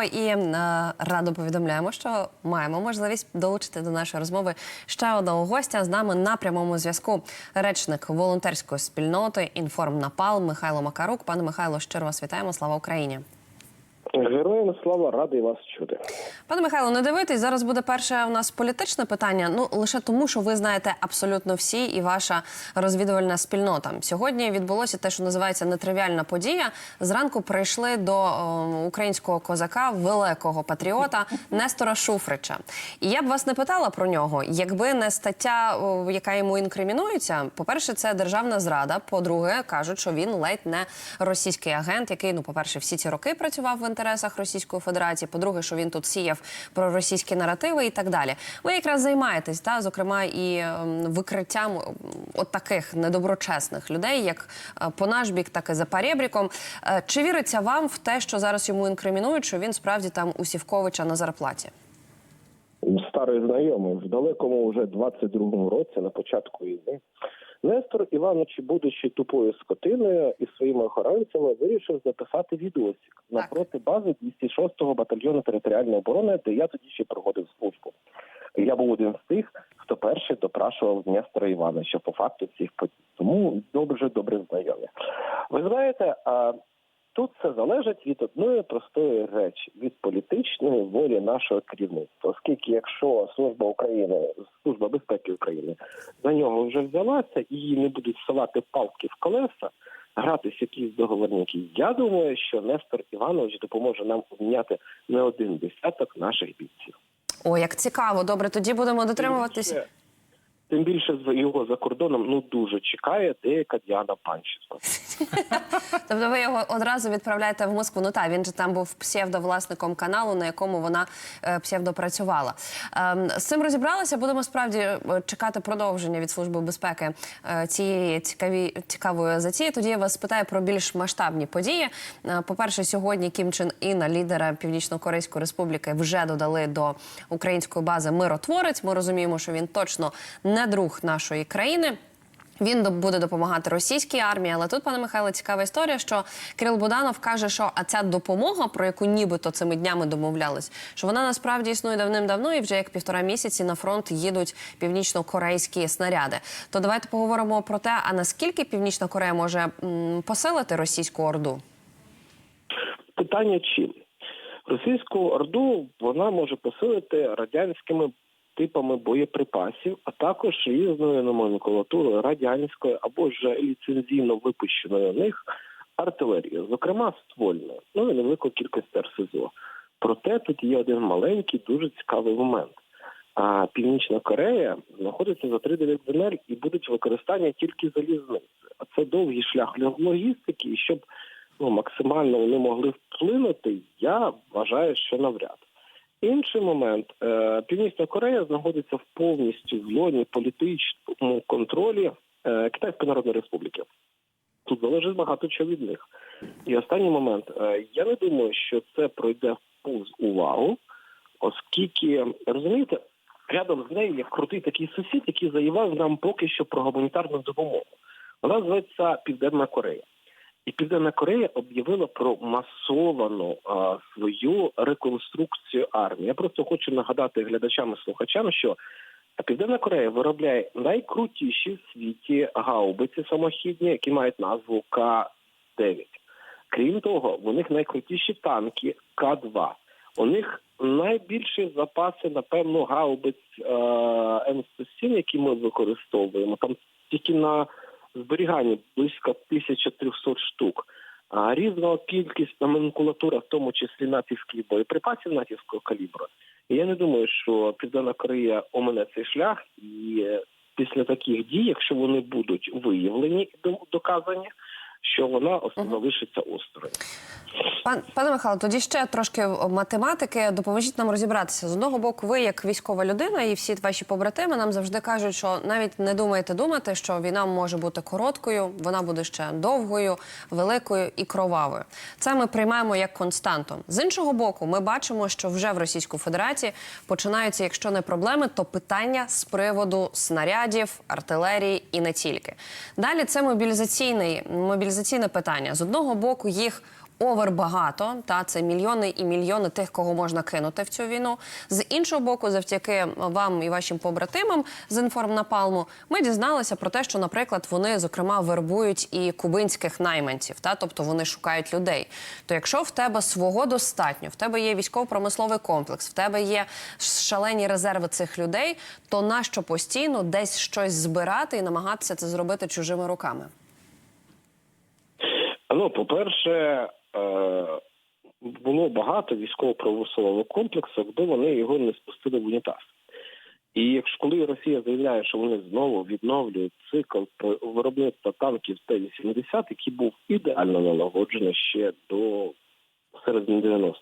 І е, радо повідомляємо, що маємо можливість долучити до нашої розмови ще одного гостя з нами на прямому зв'язку. Речник волонтерської спільноти «Інформнапал» Михайло Макарук. Пане Михайло, щиро вас вітаємо. Слава Україні. Героям слава радий вас чути. Пане Михайло, не дивитесь. Зараз буде перше у нас політичне питання. Ну лише тому, що ви знаєте абсолютно всі, і ваша розвідувальна спільнота. Сьогодні відбулося те, що називається нетривіальна подія. Зранку прийшли до о, українського козака, великого патріота Нестора Шуфрича. І я б вас не питала про нього, якби не стаття, яка йому інкримінується. По перше, це державна зрада. По-друге, кажуть, що він ледь не російський агент, який ну, по перше, всі ці роки працював в інтересах Російської Федерації. По-друге, що він тут сіяв про російські наративи і так далі. Ви якраз займаєтесь, та зокрема, і ем, викриттям ем, от таких недоброчесних людей, як е, по наш бік, так і за парєбріком. Е, Чи віриться вам в те, що зараз йому інкримінують, що він справді там у Сівковича на зарплаті? Старий знайомий в далекому вже 22-му році, на початку війни, Нестор Іванович, будучи тупою скотиною і своїми охоронцями, вирішив записати відосик напроти бази 206-го батальйону територіальної оборони, де я тоді ще проводив службу. Я був один з тих, хто перший допрашував Нестора Івановича по факту цих подій. Тому добре добре знайомі. Ви знаєте, Тут все залежить від одної простої речі від політичної волі нашого керівництва. Оскільки, якщо служба України, служба безпеки України за нього вже взялася і її не будуть всилати палки в колеса, гратись якісь договорники, я думаю, що Нестор Іванович допоможе нам обміняти не один десяток наших бійців. О, як цікаво, добре, тоді будемо дотримуватися. Тим більше його за кордоном ну дуже чекає деяка Діана Панченко. Тобто ви його одразу відправляєте в Москву. Ну так, він же там був псевдовласником каналу, на якому вона е, псевдопрацювала. Ем, з цим розібралися. Будемо справді е, чекати продовження від служби безпеки е, цієї цікаві цікавої затії. Тоді я вас спитаю про більш масштабні події. Е, По-перше, сьогодні Кім Чен Іна, лідера Північно-Корейської республіки, вже додали до української бази миротворець. Ми розуміємо, що він точно не друг нашої країни. Він буде допомагати російській армії, але тут, пане Михайле, цікава історія, що Кирил Буданов каже, що а ця допомога, про яку нібито цими днями домовлялись, що вона насправді існує давним-давно і вже як півтора місяці на фронт їдуть північно-корейські снаряди. То давайте поговоримо про те, а наскільки Північна Корея може посилити російську орду? Питання чим? Російську орду вона може посилити радянськими типами боєприпасів, а також різною номенклатурою радянської або ж ліцензійно випущеної у них артилерії, зокрема ствольною, ну і невелику кількість РСЗО. Проте тут є один маленький, дуже цікавий момент. А Північна Корея знаходиться за 3-9 земель і будуть використання тільки залізниці. А це довгий шлях логістики, і щоб ну, максимально вони могли вплинути, я вважаю, що навряд. Інший момент е, Північна Корея знаходиться в повністю в зоні політичному контролі е, Китайської Народної Республіки. Тут залежить багато чого від них. І останній момент. Е, я не думаю, що це пройде повз увагу, оскільки розумієте, рядом з нею є крутий такий сусід, який заявив нам поки що про гуманітарну допомогу. Вона зветься Південна Корея. І Південна Корея об'явила про масовану а, свою реконструкцію армії. Я просто хочу нагадати глядачам і слухачам, що Південна Корея виробляє найкрутіші в світі гаубиці самохідні, які мають назву К-9. Крім того, у них найкрутіші танки К-2. У них найбільші запаси, напевно, гаубиць е, М107, які ми використовуємо. Там тільки на зберігання близько 1300 штук. А різна кількість номенклатура, в тому числі натівських боєприпасів натівського калібру. Я не думаю, що Південна Корея омине цей шлях, і е, після таких дій, якщо вони будуть виявлені і до- доказані, що вона залишиться осторонь. Пан пане Михайло, тоді ще трошки математики. Допоможіть нам розібратися. З одного боку, ви як військова людина, і всі ваші побратими нам завжди кажуть, що навіть не думайте думати, що війна може бути короткою, вона буде ще довгою, великою і кровавою. Це ми приймаємо як константу. З іншого боку, ми бачимо, що вже в Російську Федерації починаються, якщо не проблеми, то питання з приводу снарядів, артилерії і не тільки. Далі це мобілізаційний мобілізаційне питання. З одного боку, їх овер багато. Та це мільйони і мільйони тих, кого можна кинути в цю війну. З іншого боку, завдяки вам і вашим побратимам з інформнапалму, ми дізналися про те, що, наприклад, вони зокрема вербують і кубинських найманців, та тобто вони шукають людей. То якщо в тебе свого достатньо, в тебе є військово-промисловий комплекс, в тебе є шалені резерви цих людей, то нащо постійно десь щось збирати і намагатися це зробити чужими руками? Ну, по-перше, е, було багато військово-правослового комплексу, де вони його не спустили в унітаз. І якщо коли Росія заявляє, що вони знову відновлюють цикл виробництва танків Т-80, який був ідеально налагоджений ще до середини 90-х,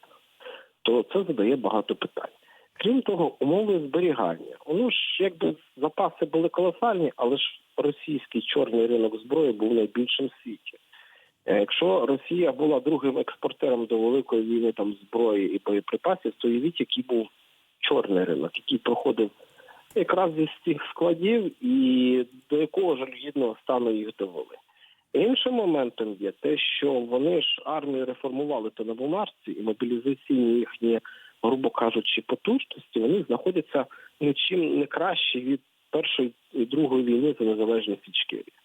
то це задає багато питань. Крім того, умови зберігання. Воно ж якби запаси були колосальні, але ж російський чорний ринок зброї був найбільшим в світі. Е, Якщо Росія була другим експортером до великої війни там зброї і боєприпасів, то уявіть, який був чорний ринок, який проходив якраз зі цих складів, і до якого жалюгідного стану їх довели. Іншим моментом є те, що вони ж армію реформували то на бумажці, і мобілізаційні їхні, грубо кажучи, потужності вони знаходяться нічим не краще від першої і другої війни за незалежність. А,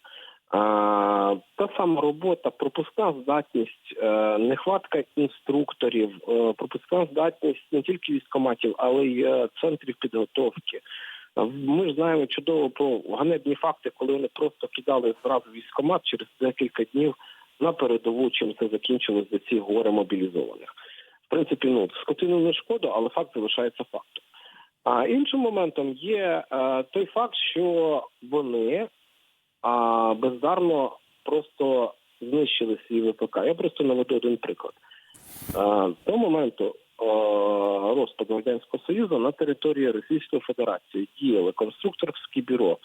та сама робота, пропускна здатність, е, нехватка інструкторів, е, пропускна здатність не тільки військоматів, але й е, центрів підготовки. Ми ж знаємо чудово про ганебні факти, коли вони просто кидали зразу військомат через декілька днів на передову, чим це закінчилось за ці горе мобілізованих. В принципі, ну скотину не шкода, але факт залишається фактом. А іншим моментом є той факт, що вони а бездарно просто знищили свій ВПК. Я просто наведу один приклад. А, До моменту розпаду радянського союзу на території Російської Федерації діяли конструкторське бюро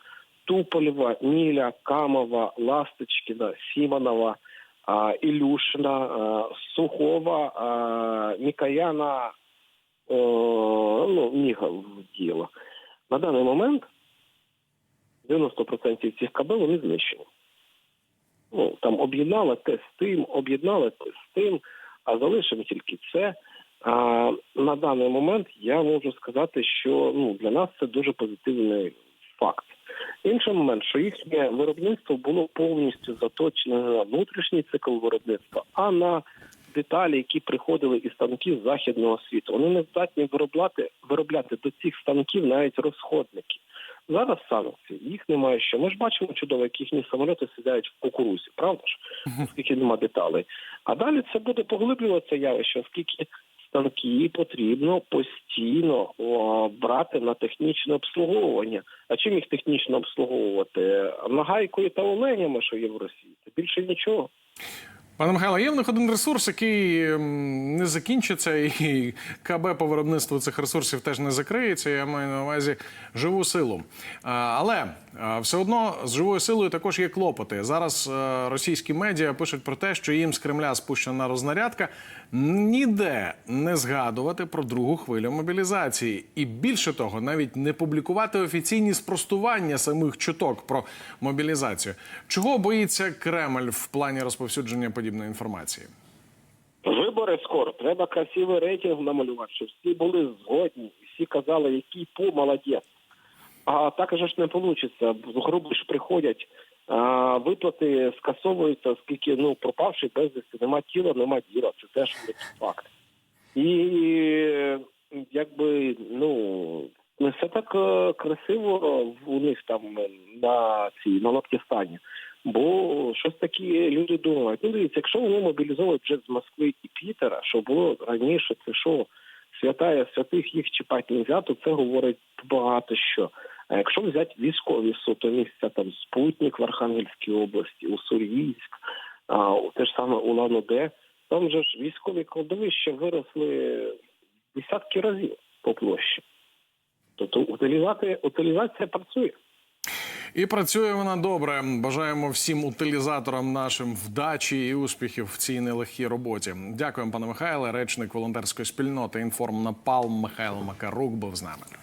Туполєва, Ніля, Камова, Ласточкіна, Сімонова, Ілюшина, Сухова, Мікаяна, ну, Ніга діяла. На даний момент 90% цих КБ вони знищені. Ну, там об'єднали те з тим, об'єднали те з тим, а залишимо тільки це. А, на даний момент я можу сказати, що ну, для нас це дуже позитивний факт. Інший момент, що їхнє виробництво було повністю заточене на внутрішній цикл виробництва, а на деталі, які приходили із станків західного світу. Вони не здатні виробляти, виробляти до цих станків навіть розходники. Зараз санкції, їх немає що. Ми ж бачимо чудово, як їхні самоліти сідають в кукурузі, правда ж? Оскільки нема деталей. А далі це буде поглиблюватися явище, оскільки станки потрібно постійно о, брати на технічне обслуговування. А чим їх технічно обслуговувати? Нагайкою та оленями, що є в Росії. Це більше нічого. Пане Михайло, є в них один ресурс, який ем, не закінчиться, і КБ по виробництву цих ресурсів теж не закриється. Я маю на увазі живу силу. Але все одно з живою силою також є клопоти. Зараз е, російські медіа пишуть про те, що їм з Кремля спущена рознарядка ніде не згадувати про другу хвилю мобілізації, і більше того, навіть не публікувати офіційні спростування самих чуток про мобілізацію. Чого боїться Кремль в плані розповсюдження подібної інформації? Вибори скоро. Треба красивий рейтинг намалювати, щоб всі були згодні, всі казали, який по молодець. А так же ж не вийде. Грубо ж приходять, виплати скасовуються, оскільки ну пропавший безвісти, нема тіла, нема діла. Це теж факт. І якби ну не все так е, красиво у них там е, на цій на Лаптістані. Бо щось такі люди думають. Ну, дивіться, якщо вони мобілізовують вже з Москви і Пітера, що було раніше, це що святая святих їх чіпати не взято, це говорить багато що. А якщо взяти військові суто місця, там Спутник в Архангельській області, Уссурійськ, а, те ж саме Улан-Удэ, там же ж військові кладовища виросли десятки разів по площі. Тобто утилізація, утилізація працює. І працює вона добре. Бажаємо всім утилізаторам нашим вдачі і успіхів в цій нелегкій роботі. Дякуємо, пане Михайле. Речник волонтерської спільноти інформ Напалм Михайло Макарук був з нами.